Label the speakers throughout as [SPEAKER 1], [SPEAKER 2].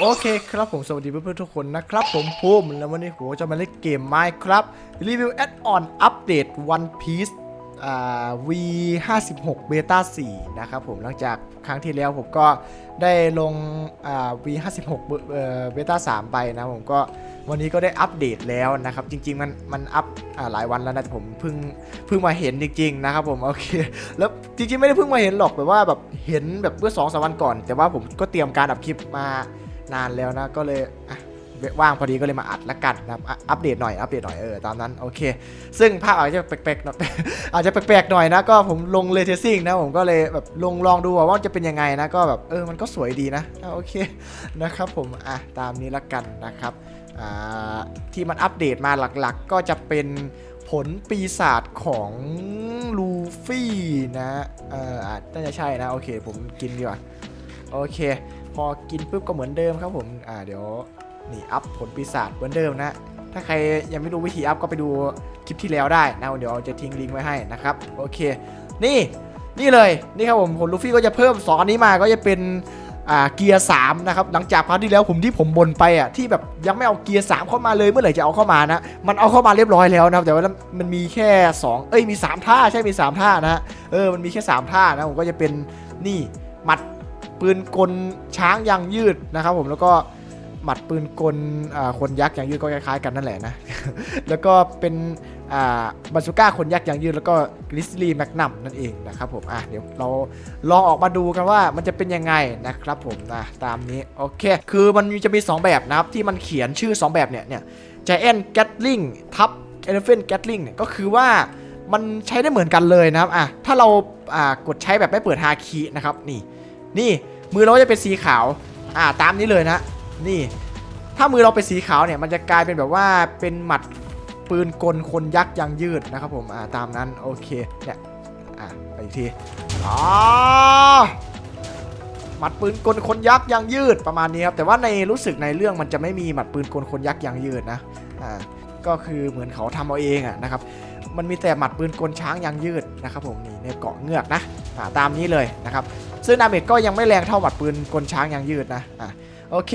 [SPEAKER 1] โอเคครับผมสวัสดีเพื่อนๆทุกคนนะครับผมภูมิแล้ววันนี้ผมจะมาเล่นเกม Minecraft รีวิวแอดออนอัปเดต One Piece อ่า V 5 6 Beta 4 นะครับผมหลังจากครั้งที่แล้วผมก็ได้ลงอ่า V 5 6 เอ่อ Beta 3 ไปนะผมก็วันนี้ก็ได้อัปเดตแล้วนะครับ จริง ๆ มันมันอัปอ่าหลายวันแล้วนะแต่ผมเพิ่งเพิ่งมาเห็นจริง ๆ นะครับผมโอเค แล้วจริง ๆ ไม่ได้เพิ่งมาเห็นหรอกแบบว่าแบบเห็นแบบเมื่อสองสามวันก่อน แต่ว่าผมก็เตรียมการอัดคลิปมา นานแล้วนะก็เลยว่างพอดีก็เลยมาอัดละกันนะอัปเดตหน่อยอัปเดตหน่อยเออตามนั้นโอเค ซึ่งภาพอาจจะแปลกๆหน่อยอาจจะแปลกๆหน่อยนะก็ผมลงเลเทซิ่งนะผมก็เลยแบบลงลองดูว่าจะเป็นยังไงนะก็แบบเออมันก็สวยดีนะโอเคนะครับผมอะตามนี้ละกันนะครับอ่าที่มันอัปเดตมาหลักๆ ก็จะเป็นผลปีศาจของลูฟี่นะเอออาจน่าจะใช่นะโอเคผมกินดีกว่าโอเค พอกินปุ๊บก็เหมือนเดิมครับผมอ่าเดี๋ยวนี่อัพผลปีศาจเหมือนเดิมนะ ถ้าใครยังไม่รู้วิธีอัพก็ไปดูคลิปที่แล้วได้นะเดี๋ยวจะทิ้งลิงก์ไว้ให้นะครับโอเค นี่นี่เลยนี่ครับผมผลลูฟี่ก็จะเพิ่ม2อันนี้มาก็จะเป็นอ่าเกียร์สามนะครับหลังจากพาร์ทที่แล้วผมที่ผมบนไปอะที่แบบยังไม่เอาเกียร์สามเข้ามาเลยเมื่อไหร่จะเอาเข้ามานะ มันเอาเข้ามาเรียบร้อยแล้วนะแต่ว่ามันมีแค่ 2 เอ้ยมี 3 ท่าใช่มี 3 ท่านะเออมันมีแค่ 3 ท่านะผมก็จะเป็นนี่หมัด ปืนกลช้างยางยืดนะครับผมแล้วก็หมัดปืนกลคนยักษ์ยางยืดก็คล้ายๆกันนั่นแหละนะ แล้วก็เป็นบาซูก้าคนยักษ์ยางยืดแล้วก็กริสลีแมกนัมนั่นเองนะครับผมอะเดี๋ยวเราลองออกมาดูกันว่ามันจะเป็นยังไงนะครับผมนะตามนี้โอเค คือมันจะมี 2 แบบนะครับที่มันเขียนชื่อ 2 แบบเนี่ยเนี่ย Giant Gatling ทับ Elephant Gatling เนี่ยก็คือว่ามันใช้ได้เหมือนกันเลยนะครับอะถ้าเราอ่ากดใช้แบบไม่เปิดฮาคีนะครับนี่ นี่มือเราจะเป็นสีขาว อ่า ตามนี้เลยนะ นี่ ถ้ามือเราเป็นสีขาวเนี่ย มันจะกลายเป็นแบบว่าเป็นหมัดปืนกลคนยักษ์ยางยืดนะครับผม อ่า ตามนั้น โอเค เนี่ย อะไปอีกทีอ๋อหมัดปืนกลคนยักษ์ยางยืดประมาณนี้ครับ แต่ว่าในรู้สึกในเรื่องมันจะไม่มีหมัดปืนกลคนยักษ์ยางยืดนะ อ่า ก็คือเหมือนเขาทำเอาเองอะนะครับ มันมีแต่หมัดปืนกลช้างยางยืดนะครับผม นี่ในเกาะเงือกนะ อ่า ตามนี้เลยนะครับ ซึ่งดาเมจก็ยังไม่แรงเท่าหมัดปืนกลช้างยางยืดนะอ่าโอเค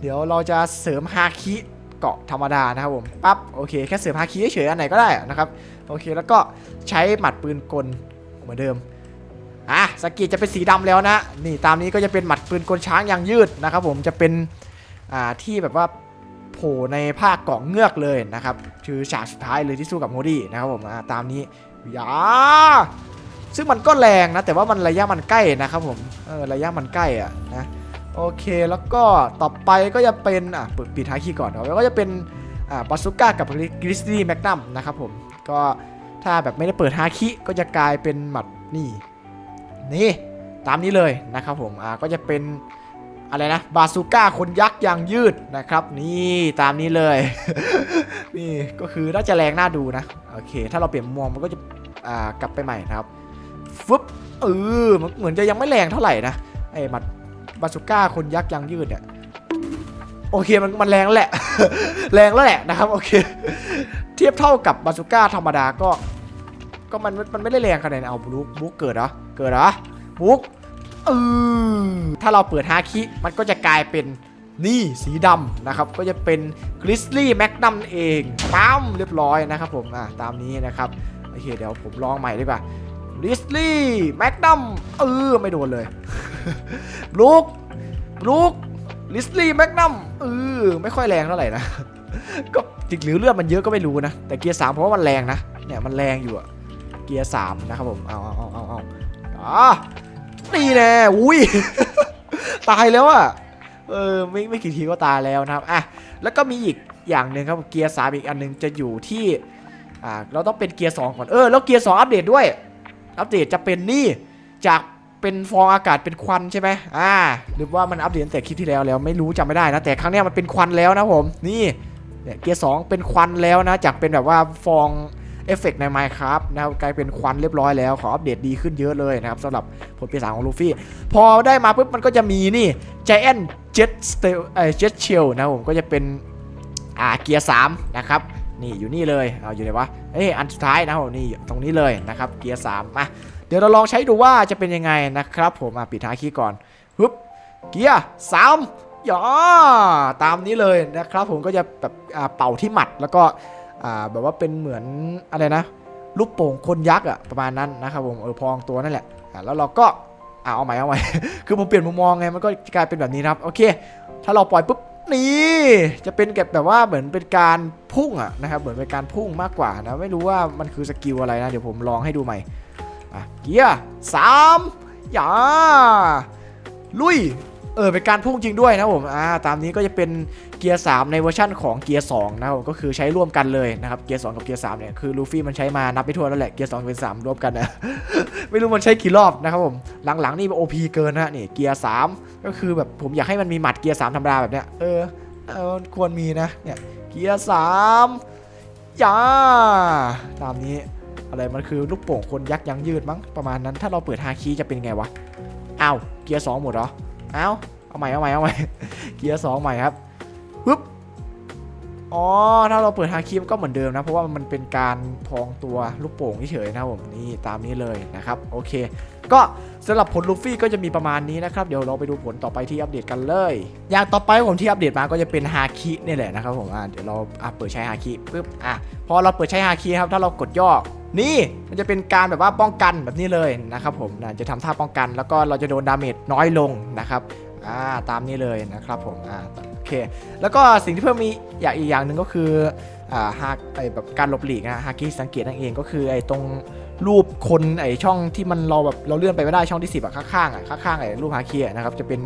[SPEAKER 1] เดี๋ยวเราจะเสริมฮาคิเกาะธรรมดานะครับผมปั๊บโอเคแค่เสริมฮาคิเฉยๆอันไหนก็ได้นะครับโอเคแล้วก็ใช้หมัดปืนกลเหมือนเดิมอะสกิจะเป็นสีดำแล้วนะนี่ตามนี้ก็จะเป็นหมัดปืนกลช้างยางยืดนะครับผมจะเป็นอ่าที่แบบว่าโผล่ในภาคเกาะเงือกเลยนะครับคือฉากสุดท้ายเลยที่สู้กับโมดี้นะครับผมตามนี้ยา ซึ่งมันก็แรงนะ แต่ว่ามันระยะมันใกล้นะครับผมเออระยะมันใกล้อะนะโอเคแล้วก็ต่อไปก็จะเป็นอะปิดปิดท้ายคีย์ก่อนเนาะแล้วก็จะเป็นอ่าบาซูก้ากับกริสตี้แมกนัมนะครับผมก็ถ้าแบบไม่ได้เปิดฮาคิก็จะกลายเป็นหมัดนี่นี่ตามนี้เลยนะครับผมอ่าก็จะเป็นอะไรนะบาซูก้าคนยักษ์ยางยืดนะครับ นี่ตามนี้เลย นี่ก็คือน่าจะแรงน่าดูนะโอเค ถ้าเราเปลี่ยนมุมมองมันก็จะอ่ากลับไปใหม่นะครับ ฟึบเออเหมือนจะยังไม่แรงเท่าไหร่นะไอ้มัดบาสุก้าคนยักษ์ยางยืดเนี่ยโอเคมันมันแรงแล้วแหละ แรงแล้วแหละนะครับโอเค เทียบเท่ากับบาสุก้าธรรมดาก็ ก็มันมันไม่ได้แรงขนาดนั้นเอาบุ๊กบุ๊กเกิดเหรอเกิดเหรอบุ๊กเออถ้าเราเปิดฮาคิมันก็จะกลายเป็นนี่สีดำนะครับ ก็จะเป็นกริสลี่แมกนัมเองปั๊มเรียบร้อยนะครับผมอะตามนี้นะครับโอเคเดี๋ยวผมลองใหม่ดีกว่า ลิสลี่แมกนัมเออไม่โดนเลยบลูกบลูกลิสลี่แมกนัมเออไม่ค่อยแรงเท่าไหร่นะ ก็จริงหรือเลือดมันเยอะก็ไม่รู้นะ แต่เกียร์สามเพราะว่ามันแรงนะ เนี่ยมันแรงอยู่อะเกียร์สามนะครับผม เอาเอาเอาเอาเอาอ๋อนี่แน่อุ้ย ตายแล้วอะเออไม่ไม่กี่ทีก็ตายแล้วนะครับอะแล้วก็มีอีกอย่างหนึ่งครับเกียร์สามอีกอันหนึงจะอยู่ที่อ่าเราต้องเป็นเกียร์สองก่อนเออแล้วเกียร์สองอัปเดตด้วย อัปเดตจะเป็นนี่จากเป็นฟองอากาศเป็นควันใช่ไหมอ่า หรือว่ามันอัปเดตตั้งแต่คลิปที่แล้วแล้วไม่รู้จำไม่ได้นะ แต่ครั้งนี้มันเป็นควันแล้วนะผม นี่เกียร์สองเป็นควันแล้วนะ จากเป็นแบบว่าฟองเอฟเฟกใน Minecraft นะครับกลายเป็นควันเรียบร้อยแล้ว ขออัปเดตดีขึ้นเยอะเลยนะครับสำหรับผลปีศาจของลูฟี่ พอได้มาปุ๊บมันก็จะมีนี่ Giant Jet Steel เอ่อ Jet Shield นะครับผมก็จะเป็นอ่าเกียร์สามนะครับ นี่อยู่นี่เลยเอาอยู่ไหนวะเอ้ยอันสุดท้ายนะผมนี่ตรงนี้เลยนะครับเกียร์สามมาเดี๋ยวเราลองใช้ดูว่าจะเป็นยังไงนะครับ ผมอะปิดท้ายคีย์ก่อนฮึบเกียร์สามย่าตามนี้เลยนะครับ ผมก็จะแบบเป่าที่หมัดแล้วก็แบบว่าเป็นเหมือนอะไรนะลูกโป่งคนยักษ์อะประมาณนั้นนะครับผมเออพองตัวนั่นแหละแล้วเราก็เอาใหม่เอาใหม่คือผมเปลี่ยนมุมมองไงมันก็กลายเป็นแบบนี้ครับโอเค ถ้าเราปล่อยปุ๊บ นี่จะเป็นแบบแบบว่าเหมือนเป็นการพุ่งอะนะครับเหมือนเป็นการพุ่งมากกว่านะไม่รู้ว่ามันคือสกิลอะไรนะเดี๋ยวผมลองให้ดูใหม่อะเกียร์สามอย่าลุย เออเป็นการพุ่งจริงด้วยนะผมอ่าตามนี้ก็จะเป็นเกียร์ 3 ในเวอร์ชั่นของเกียร์2นะครับผมก็คือใช้ร่วมกันเลยนะครับเกียร์2กับเกียร์3เนี่ยคือลูฟี่มันใช้มานับไม่ถ้วนแล้วแหละเกียร์2เป็น3ร่วมกันนะไม่รู้มันใช้กี่รอบนะครับผมหลังๆนี่โอพีเกินนะนี่เกียร์3ก็คือแบบผมอยากให้มันมีหมัดเกียร์3ธรรมดาแบบเนี้ยเออเออควรมีนะเนี่ยเกียร์3ย่าตามนี้อะไรมันคือลูกโป่งคนยักษ์ยังยืดมั้งประมาณนั้นถ้าเราเปิดฮาคีจะเป็นไงวะอ้าวเกียร์2หมดเหรอ เอ้าเอาใหม่เอาใหม่เอาใหม่เกียร์สองใหม่ครับปึ๊บอ๋อถ้าเราเปิดฮาคิมก็เหมือนเดิมนะ เพราะว่ามันเป็นการพองตัวลูกโป่งเฉยๆนะครับผมนี่ตามนี้เลยนะครับโอเค ก็สำหรับผลลูฟี่ก็จะมีประมาณนี้นะครับ เดี๋ยวเราไปดูผลต่อไปที่อัปเดตกันเลย อย่างต่อไปผมที่อัปเดตมาก็จะเป็นฮาคินี่แหละนะครับผมอะเดี๋ยวเราอะเปิดใช้ฮาคิปึ๊บอะพอเราเปิดใช้ฮาคิครับถ้าเรากดย่อ นี่มันจะเป็นการแบบว่าป้องกันแบบนี้เลยนะครับผมนะจะทำท่าป้องกัน แล้วก็เราจะโดนดาเมจน้อยลงนะครับอ่าตามนี้เลยนะครับผมอ่าโอเค แล้วก็สิ่งที่เพิ่มมีอย่างอีกอย่างหนึ่งก็คืออ่าฮากไอแบบการหลบหลีกนะฮากิสังเกตนั่นเองก็คือไอตรงรูปคนไอช่องที่มันเราแบบเราเลื่อนไปไม่ได้ช่องที่10อะข้างๆอะข้างๆไอรูปฮาคิอะนะครับจะเป็น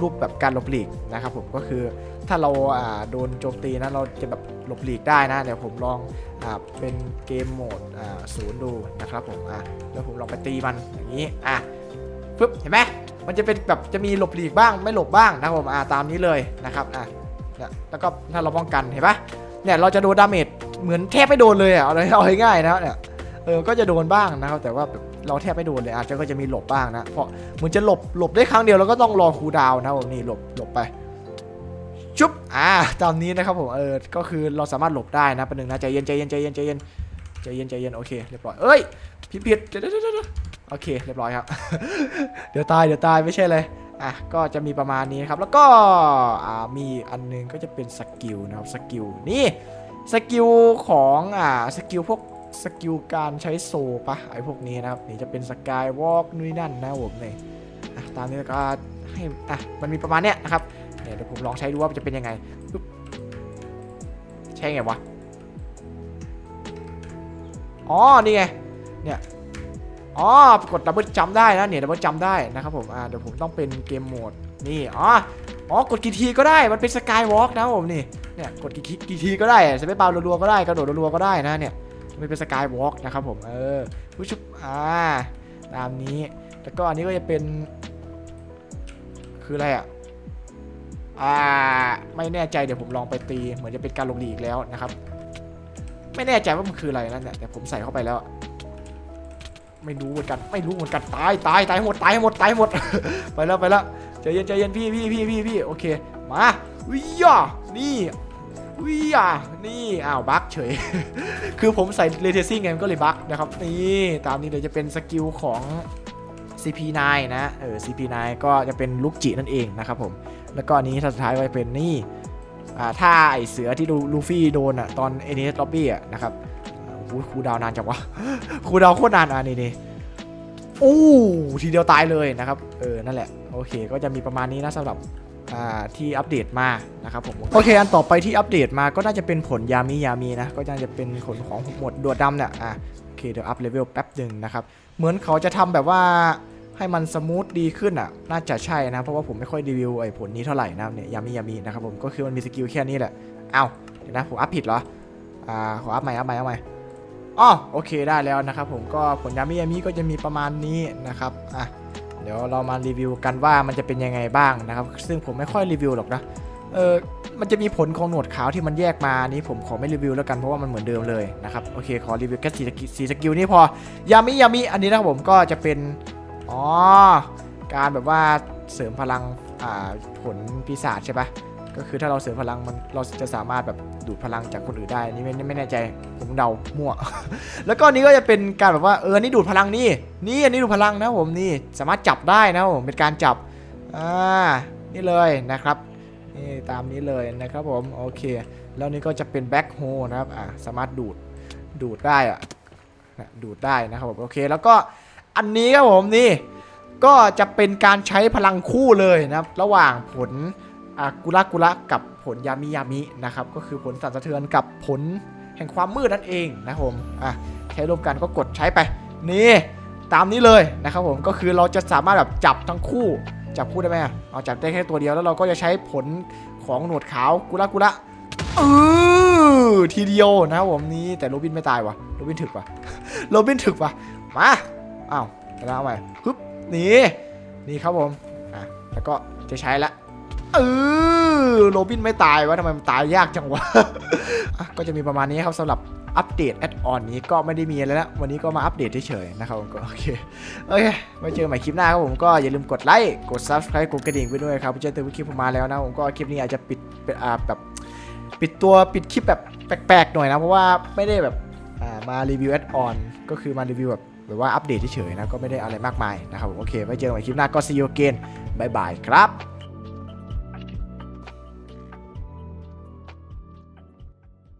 [SPEAKER 1] รูปแบบการหลบหลีกนะครับผมก็คือ ถ้าเราโดนโจมตีนะเราจะแบบหลบหลีกได้นะ เดี๋ยวผมลองอเป็นเกมโหมดศูนย์ดูนะครับผมอะแล้วผมลองไปตีมันอย่างนี้อะปึ๊บเห็นไหมมันจะเป็นแบบจะมีหลบหลีกบ้างไม่หลบบ้างนะครับผมอ่าตามนี้เลยนะครับอะแล้วก็ถ้าเราป้องกันเห็นปะเนี่ยเราจะโดนดาเมจเหมือนแทบไม่โดนเลยอะเอาเลยเอาง่ายๆนะเนี่ยเออก็จะโดนบ้างนะครับแต่ว่าเราแทบไม่โดนเลยอาจจะก็จะมีหลบบ้างนะเพราะเหมือนจะหลบหลบได้ครั้งเดียวแล้วก็ต้องรอคูดาวนะผมนี่หลบหลบไป ชุบอ่าตามนี้นะครับผมเออก็คือเราสามารถหลบได้นะป็นหนึ่งนะใจเย็นใจเย็นใจเย็นใจเย็นใจเย็นใจเย็นโอเคเรียบร้อยเอ้ยผิดผิดเดี๋ยวเดี๋ยวเพียดโอเคเรียบร้อยครับ เดี๋ยวตายเดี๋ยวตายไม่ใช่เลยอะก็จะมีประมาณนี้ครับแล้วก็อ่ามีอันนึงก็จะเป็นสกิลนะครับสกิลนี่สกิลของอ่าสกิลพวกสกิลการใช้โซปะไอพวกนี้นะครับนี่จะเป็นสกายวอล์กนู่นนั่นนะผมเนี่ยอะตามนี้แล้วก็ให้อะมันมีประมาณเนี้ยนะครับ เนี่ยเดี๋ยวผมลองใช้ดูว่าจะเป็นยังไงใช่ไงวะอ๋อนี่ไงเนี่ยอ๋อกดดับเบิลจัมได้นะเนี่ยดับเบิลจัมได้นะครับผมอ่าเดี๋ยวผมต้องเป็นเกมโหมดนี่อ๋ออ๋อกดกี่ทีก็ได้มันเป็นสกายวอล์กนะผมนี่เนี่ยกดกี่ทีกี่ทีก็ได้สเปซบาร์รัวๆก็ได้กระโดดรัวๆก็ได้นะเนี่ยมันเป็นสกายวอล์กนะครับผมเออผู้ชุบอ่าตามนี้แล้วก็อันนี้ก็จะเป็น คืออะไรอะ อ่าไม่แน่ใจเดี๋ยวผมลองไปตี เหมือนจะเป็นการลงดีอีกแล้วนะครับ ไม่แน่ใจว่ามันคืออะไรนั่นแหละแต่ผมใส่เข้าไปแล้ว ไม่รู้เหมือนกันไม่รู้เหมือนกันตายตายตายหมดตายหมดตายหมด ไปแล้วไปแล้วใจเย็นใจเย็นพี่พี่พี่พี่พี่โอเค มาวิยานี่วิยานี่อ้าวบั๊กเฉย คือผมใส่เรเทซิ่งไงมันก็เลยบั๊กนะครับนี่ตามนี้เลยจะเป็นสกิลของ CP9 นะเออ CP9 ก็จะเป็นลูกจินั่นเองนะครับผม แล้วก็อันนี้สุดท้ายก็จะเป็นนี่ถ้าไอเสือที่ลูฟี่โดนอะตอนเอเนสล็อบบี้อะนะครับโอ้ครูดาวนานจังวะครูดาวโคตรนานอะนี่นี่โอ้ทีเดียวตายเลยนะครับ เออ นั่นแหละ โอเค ก็จะมีประมาณนี้นะสำหรับที่อัปเดตมานะครับผม โอเค อันต่อไปที่อัปเดตมาก็น่าจะเป็นผลยามียามีนะ ก็น่าจะเป็นผลของหมวดดวดดำเนี่ยอะโอเค เดี๋ยวอัพเลเวลแป๊บหนึ่งนะครับ เหมือนเขาจะทำแบบว่า ให้มันสมูทดีขึ้นอะ น่าจะใช่นะ เพราะว่าผมไม่ค่อยรีวิวไอ้ผลนี้เท่าไหร่นะเนี่ยยามียามีนะครับผม ก็คือมันมีสกิลแค่นี้แหละ เอ้าเดี๋ยวนะ ผมอัพผิดเหรอ อ่า ขออัพใหม่ อัพใหม่ อัพใหม่อ๋อโอเคได้แล้วนะครับผม ก็ผลยามิยามิก็จะมีประมาณนี้นะครับ อะ เดี๋ยวเรามารีวิวกันว่ามันจะเป็นยังไงบ้างนะครับ ซึ่งผมไม่ค่อยรีวิวหรอกนะ เออมันจะมีผลของหนวดขาวที่มันแยกมานี้ผมขอไม่รีวิวแล้วกันเพราะว่ามันเหมือนเดิมเลยนะครับ โอเค ขอรีวิวแค่สีสกิลสีสกิลนี่พอ ยามิยามิอันนี้นะครับผมก็จะเป็น อ๋อ การแบบว่าเสริมพลังอ่าผลปีศาจใช่ปะก็คือถ้าเราเสริมพลังมันเราจะสามารถแบบดูดพลังจากคนอื่นได้นี่ไม่ไม่แน่ใจผมเดามั่ว แล้วก็นี้ก็จะเป็นการแบบว่าเออนี่ดูดพลังนี่นี่อันนี้ดูดพลังนะผมนี่สามารถจับได้นะผมเป็นการจับอ่านี่เลยนะครับนี่ตามนี้เลยนะครับผมโอเค แล้วนี่ก็จะเป็นแบ็คโฮนะครับอะสามารถดูดดูดได้อะนะดูดได้นะครับผมโอเคแล้วก็ อันนี้ครับผมนี่ ก็จะเป็นการใช้พลังคู่เลยนะครับ ระหว่างผลกุระกุระกับผลยามิยามินะครับ ก็คือผลสั่นสะเทือนกับผลแห่งความมืดนั่นเองนะครับผมอะใช้ร่วมกันก็กดใช้ไป นี่ตามนี้เลยนะครับผมก็คือเราจะสามารถแบบจับทั้งคู่จับคู่ได้ไหมอะเอาจับได้แค่ตัวเดียวแล้วเราก็จะใช้ผลของหนวดขาวกุระกุระเออทีเดียวนะครับผมนี่แต่โรบินไม่ตายวะโรบินถึกวะโรบินถึกวะมา อ้าวแล้วเอาใหม่ฮึบนี่นี่ครับผมอะแล้วก็จะใช้ละเออโรบินไม่ตายวะทำไมมันตายยากจังวะะก็จะมีประมาณนี้ครับสำหรับอัปเดตแอดออนนี้ก็ไม่ได้มีอะไรแล้ววันนี้ก็มาอัปเดตเฉยๆนะครับผมก็โอเคโอเคไว้เจอใหม่คลิปหน้าครับผมก็อย่าลืมกดไลค์กด subscribe กดกระดิ่งไปด้วยครับเจอจะเตือคลิปผมมาแล้วนะผมก็คลิปนี้อาจจะปิดเป็นอ่าแบบปิดตัวปิดคลิปแบบแปลกๆหน่อยนะเพราะว่าไม่ได้แบบอ่ามารีวิวแอดออนก็คือมารีวิวแบบ หรือว่าอัปเดตเฉยๆนะก็ไม่ได้อะไรมากมายนะครับโอเคไว้เจอกันใหม่คลิปหน้าก็ see you again บายบายครับ